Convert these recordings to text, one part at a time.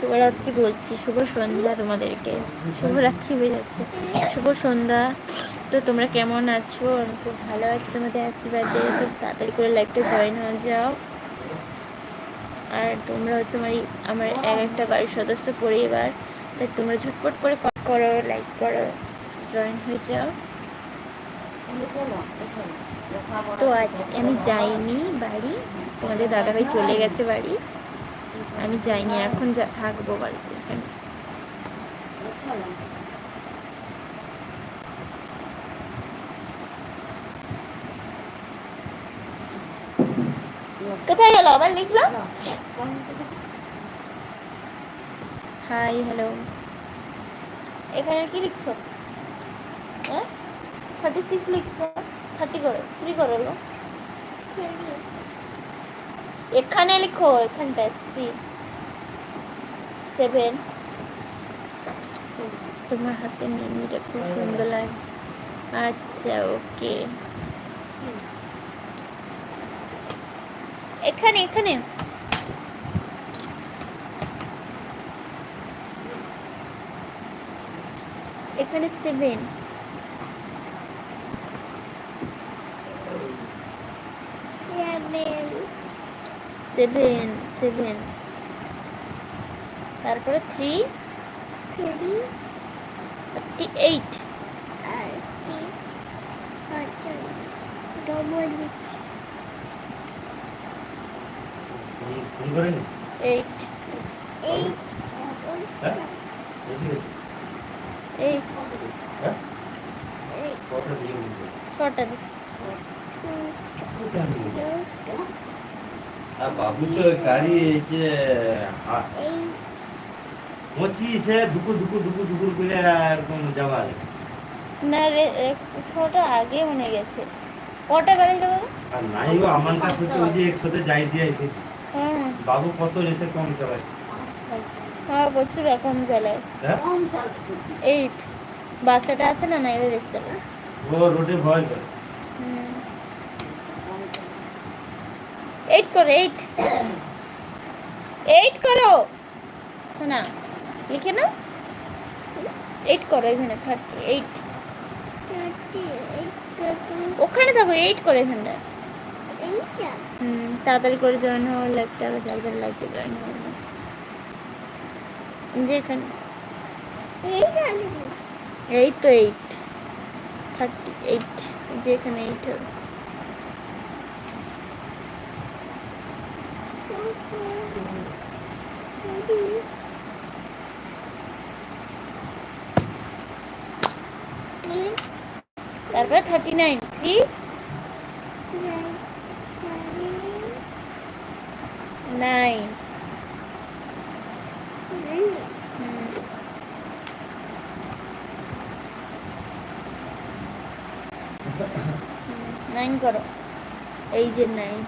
শুভরাত্রি বলছি শুভ সন্ধ্যা তোমাদেরকে। শুভরাত্রি হয়ে যাচ্ছে। শুভ সন্ধ্যা। তো তোমরা কেমন আছো? আমি খুব ভালো আছি। তোমাদের আশীর্বাদে খুব তাড়াতাড়ি করে লাইফটা জয়েন হয়ে যাও। আর তোমরা হচ্ছে আমার আমার এক একটা বাড়ির সদস্য পরিবার। তাই তোমরা ঝটপট করে কল করো লাইক করো জয়েন হয়ে যাও। তো আজ আমি যাইনি বাড়ি। তোমাদের দাদাভাই চলে গেছে বাড়ি। আমি যাইনি, এখন যা থাকব বাড়িতে এখানে। কোথায় গেল? আবার লিখলো? হাই হ্যালো এখানে কি লিখছো? হ্যাঁ? থার্টি সিক্স লিখছো? থার্টি করো থ্রি করো। এখানে লিখো এখানটায় থ্রি সেভেন তোমার হাতে মেহেন্দিটা খুব সুন্দর লাগে। আচ্ছা ওকে। এখানে এখানে। এখানে সেভেন সেভেন সেভেন। তারপরে থ্রি এইট। ফোন করেনি? এইট। হ্যাঁ? ঠিক আছে এইট। হ্যাঁ? কটা দিয়ে ছটা আর বাবু তো গাড়ি এই যে আ- মোচি সে ধুকু ধুকু ধুকু ধুকুর করে এরকম যাওয়া না। রে ছটা আগে মনে গেছে। কটা বেড়ে যাবে আর নাই আমার কাছে তো ওই যে একসাথে যাই দিয়ে এসে হ্যাঁ। বাবু কত রেসে কম চালায়। হ্যাঁ প্রচুর জ্বালায় হ্যাঁ? এইট বাচ্চাটা আছে না না ও রোডে ভয় করে। এইট করো এইট এইট করো। না লিখে না এইট করো এখানে থার্টি এইট ওখানে থাকো এইট করো এখানটা। হুম, তাড়াতাড়ি করে জয়েন লাইফটা যার যার লাইফে জয়েন হওয়া যে এখানে। এই তো এইট থার্টি এইট যে এখানে এইট হবে। তারপরে thirty nine three nine nine করো। এই যে নাইন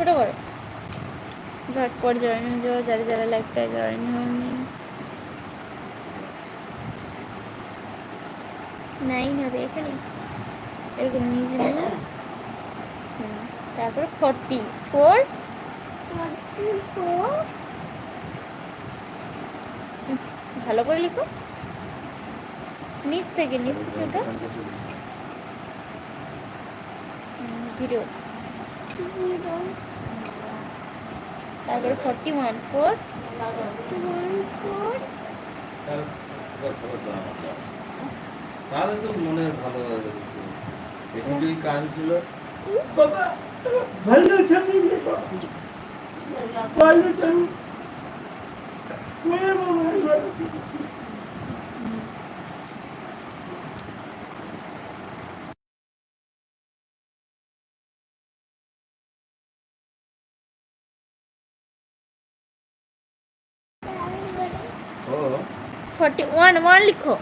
ছোট করো? ঝটপট জয়েন হয়ে যাও যারা যারা লাইফটা জয়েন হয়নি। নাইন হবে এখানে? এরকম নিজে নিয়ে? হুম, তারপর ফর্টি। ফোর? ভালো করে লিখো। নিচ থেকে নিচ থেকে ওটা। জিরো। তারপরে ফর্টি ওয়ান ফোর তাহলে তো মনে হয় ভালো যদি কান ছিল। বাবা ভালো ছবি ভালো ছবি ওরে বাবা ও ওয়ান ওয়ান লিখো।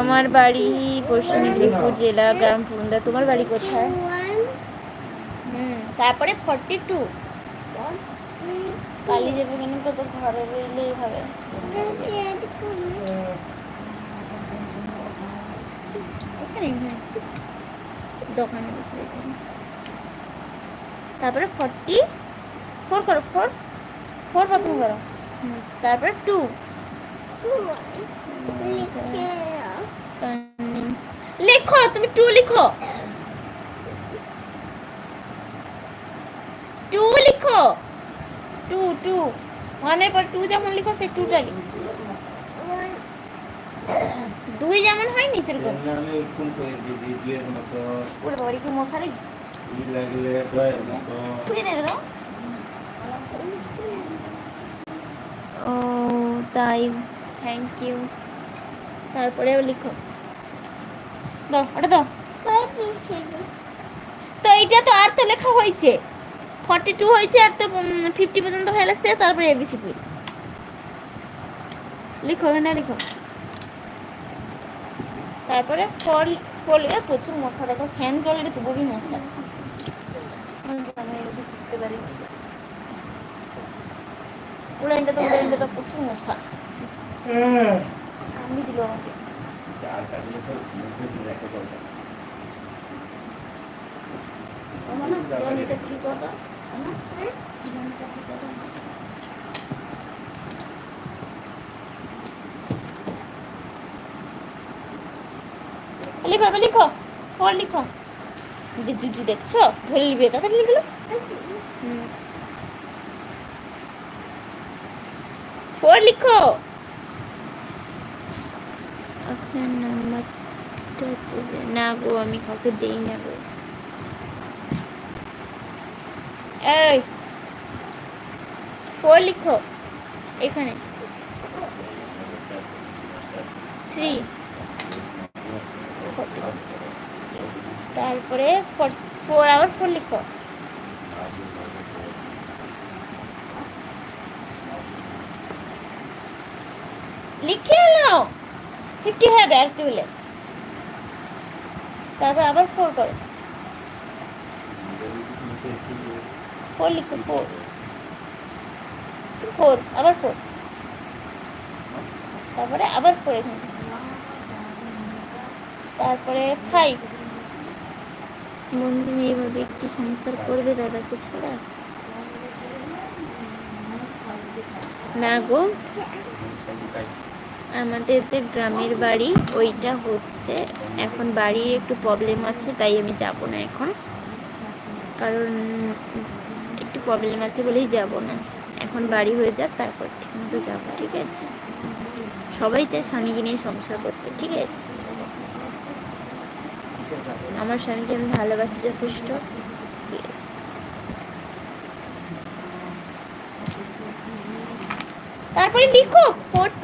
আমার বাড়ি পশ্চিম মেদিনীপুর জেলা, গ্রাম ফুন্দা তোমার বাড়ি কোথায়? হুম, তারপরে ফর্টি টু কালি যাবে কেন তো তো ঘরে রইলেই হবে। দোকানে তারপরে ফর্টি ফোর করো ফোর ফোর প্রথম করো। তারপরে টু লেখো, তুমি টু লিখো। টু লিখো। টু টু ওয়ানের পর টু যেমন লিখো, সেই টুটা লিখো। দুই যেমন হয়নি, সেরকম। ওরে বাবা দাও। ও, তাই। থ্যাংক ইউ তারপরে লিখো। দাও, ওটা দাও। তো এইটা তো আর তো লেখা হয়েছে। ফর্টি টু হয়েছে আর তো ফিফটি পর্যন্ত হয়ে আসছে তারপরে এবিসিপি লিখো, এখানে লিখো। তারপরে ফল ফল এ প্রচুর মশা দেখো, ফ্যান চলে তবুই মশা বুঝতে পারি উড়াইনটা তো উড়াইনটা তো প্রচুর মশা আমি দিল আমাকে চার কাটলে সব মুখে দিয়ে রাখতে পারবে। আমার না কথা লিখো এবার লিখো ফল লিখো যে জুজু দেখছ, ধরে লিখবে তাড়াতাড়ি লিখলো হুম। ফোর লিখো আপনার নাম্বারটা দেবে না গো, আমি কাউকে দেই না গো। এই, ফোর লিখো, এখানে। থ্রি তারপরে ফোর আবার ফোর লিখো। লিখে নাও ফিফটি হবে আর হলে তারপর আবার ফোর করো। ফোর লিখো ফোর ফোর আবার ফোর তারপরে আবার ফোর তারপরে ফাইভ বন্ধু এইভাবে কি সংসার করবে দাদাকে ছাড়া না গো। আমাদের যে গ্রামের বাড়ি, ওইটা হচ্ছে। এখন বাড়ির একটু প্রবলেম আছে, তাই আমি যাব না এখন। কারণ একটু প্রবলেম আছে বলেই যাব না। এখন বাড়ি হয়ে যাক, তারপর ঠিক মতো যাব, ঠিক আছে? সবাই চায় স্বামীকে নিয়ে সংসার করতে, ঠিক আছে? আমার স্বামীকে আমি ভালোবাসি যথেষ্ট, ঠিক আছে? তারপরে লিখো ফোরটি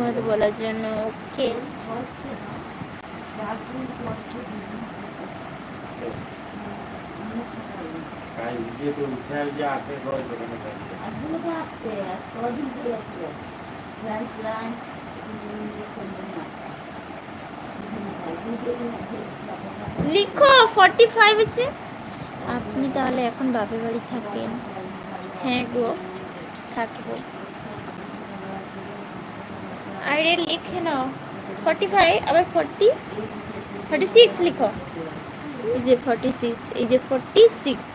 ধরে আসলো। প্ল্যান প্ল্যান লিখো ফর্টি ফাইভ আছে। আপনি তাহলে এখন বাপের বাড়ি থাকেন। হ্যাঁ গো থাকব। আরে লিখে নাও। ফর্টি ফাইভ আবার ফর্টি ফর্টি সিক্স লিখো। এই যে ফর্টি সিক্স এই যে ফর্টি সিক্স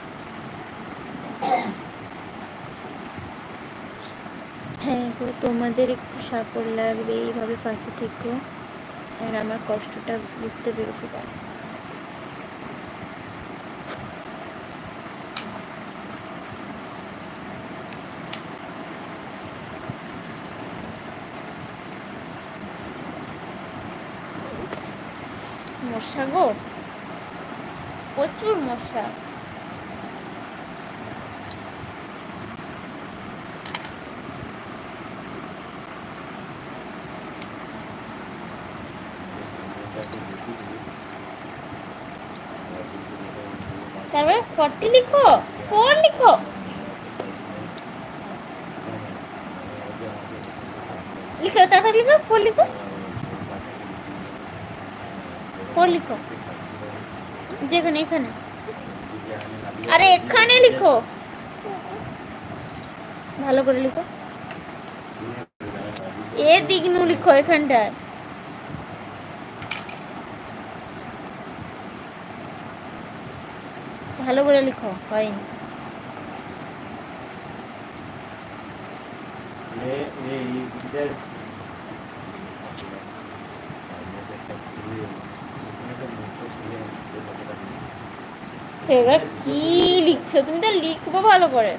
হ্যাঁ গো, তোমাদের একটু সাপোর্ট লাগবে এইভাবে পাশে থেকো। আর আমার কষ্টটা বুঝতে পেরেছি তাই। মশা গো প্রচুর মশা তারপরে ফর্টি লিখো? ফোর লিখো? লিখো তাড়াতাড়ি লিখো ফোর লিখো। ফোর লিখো যেখানে এখানে আরে এখানে লিখো ভালো করে লিখো এ দিগনু লিখো এখানটায় ভালো করে লিখো হয়নি এবার কি লিখছো? তুমি তো লিখব ভালো করে।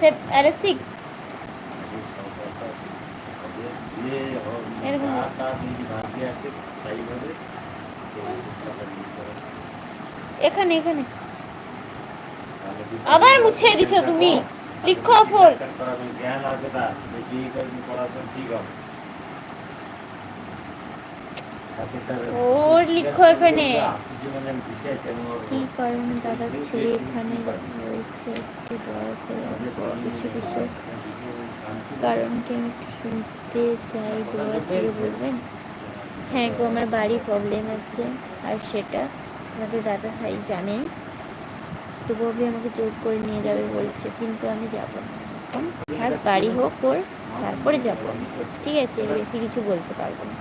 সেভ- আরে এখানে এখানে। আবার মুছে দিছো তুমি। হবে ওর লিখো এখানে। কি কারণে দাদা ছেলে এখানে রয়েছে? একটু দয়া করে কিছু বিষয় কারণকে আমি একটু শুনতে চাই, দয়া করে বলবেন? হ্যাঁ গো, আমার বাড়ি প্রবলেম আছে, আর সেটা আমাদের দাদা ভাই জানে তো ববি আমাকে জোর করে নিয়ে যাবে বলছে, কিন্তু আমি যাব না। এখন থাক, বাড়ি হোক ওর তারপরে যাব। ঠিক আছে বেশি কিছু বলতে পারব না।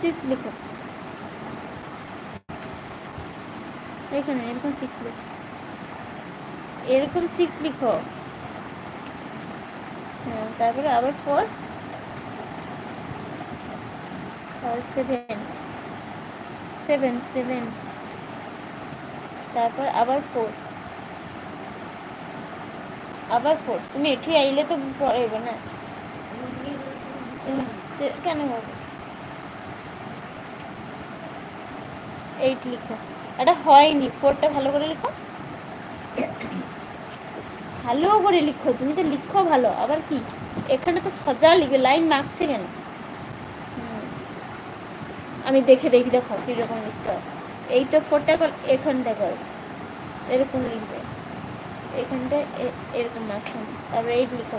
সিক্স লিখো। এখানে এরকম সিক্স লিখো। এরকম সিক্স লিখো। হ্যাঁ তারপরে আবার ফোর সেভেন সেভেন সেভেন তারপর আবার ফোর আবার ফোর তুমি এটি আইলে তো পড়াইবে না। কেন হবে? এইট লিখো। এটা হয়নি ফোরটা ভালো করে লিখো। ভালো করে লিখো, তুমি তো লিখো ভালো, আবার কি? এখানে তো সজা লিখবে, লাইন মারছে কেন। আমি দেখে দেখি, দেখো কীরকম লিখতে হয়। এইটা ফোরটা কর, এখানটা কর, এরকম লিখবে। এখানটা এরকম মাঝখানে তারপরে এইট লিখো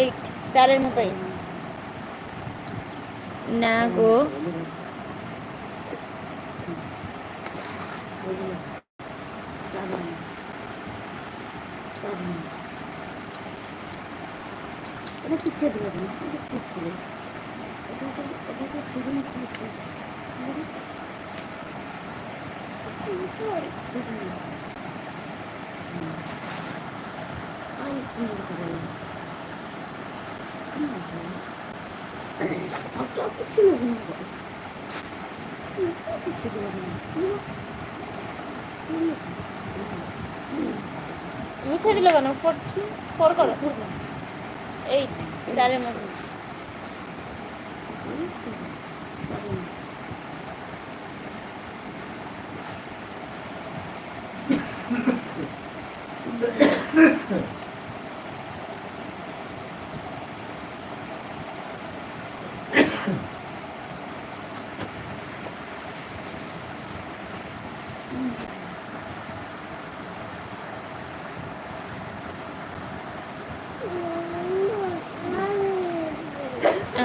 এইট, চারের মতোই না গো এটা পিছিয়ে দিলে কেন? পিছিয়ে। এটা তো- এটা তো সেদিন তো। সেদিন। আর সুন্দর করে। না আর কিচ্ছু লাগবে না। হুম। হুম। হুম। মুছে দিল কেন ফোর করো করব। এইট চারের মতো হুম, করব।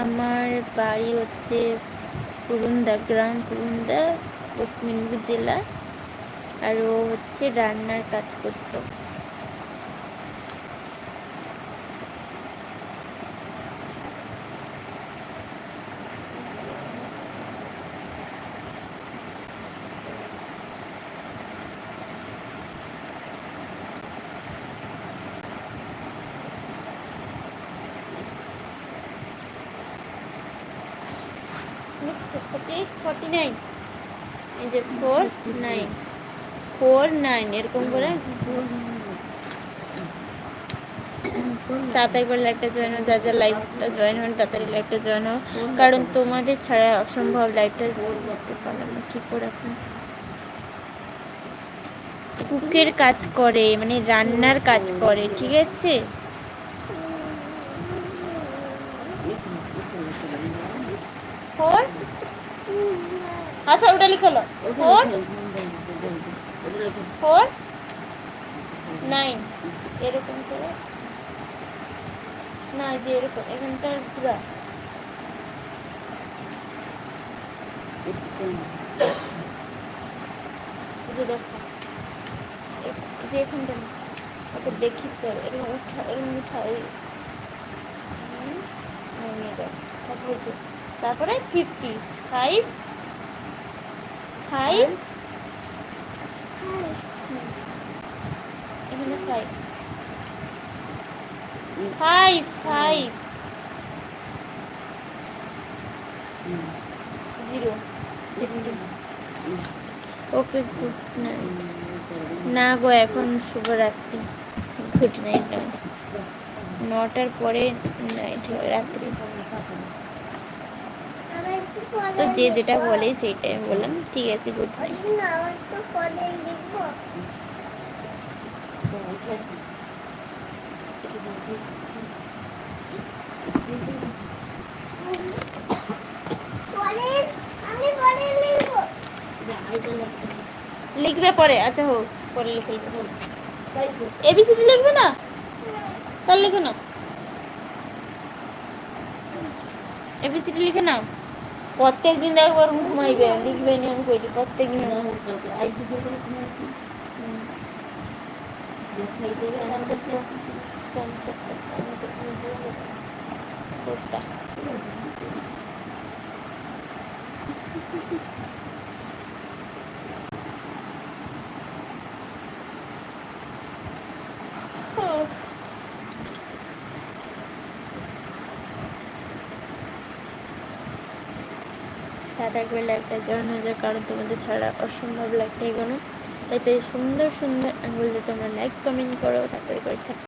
আমার বাড়ি হচ্ছে পুরুন্দা গ্রাম, পুরুন্দা পশ্চিম মেদিনীপুর জেলা। আর ও হচ্ছে রান্নার কাজ করতো। ফর্টি ফর্টি নাইন এই যে ফোর নাইন ফোর নাইন এরকম করে। তাড়াতাড়ি জয়েন যা জয়েন হন তাড়াতাড়ি জয়েন কারণ তোমাদের ছাড়া অসম্ভব লাইভটা করতে পারলাম না, কী করে কুকের কাজ করে মানে রান্নার কাজ করে, ঠিক আছে? ফোর। আচ্ছা ওটা লিখলো ফোর। ফোর। নাইন। এরকম করে। না যে এরকম পুরা এখানটা না ওকে দেখি তো এরকম উঠা এরকম উঠা এই হুম, নামিয়ে দাও। তারপরে যে তারপরে ফিফটি ফাইভ ফাইভ এখানে five five five zero okay good night না গো এখন শুভরাত্রি। গুড নাইট নটার পরে নাইট রাত্রি। তো যে যেটা বলে সেইটাই আমি বললাম। ঠিক আছে গুড নাইট লিখবে পরে? আচ্ছা হোক, পরে লিখে এবিসিডি লিখবে না? তাহলে লিখে নাও এবিসিডি লিখে নাও। প্রত্যেক দিন একবার ঘুমাইবে লিখবে নি আমি কইলি প্রত্যেক দিন Thank ও। করে লাইভটা জয়েন হয়ে যায় কারণ তোমাদের ছাড়া অসম্ভব লাইভটা এগোনো। তাই তাই সুন্দর সুন্দর আঙুল দিয়ে তোমরা লাইক কমেন্ট করো তাড়াতাড়ি করে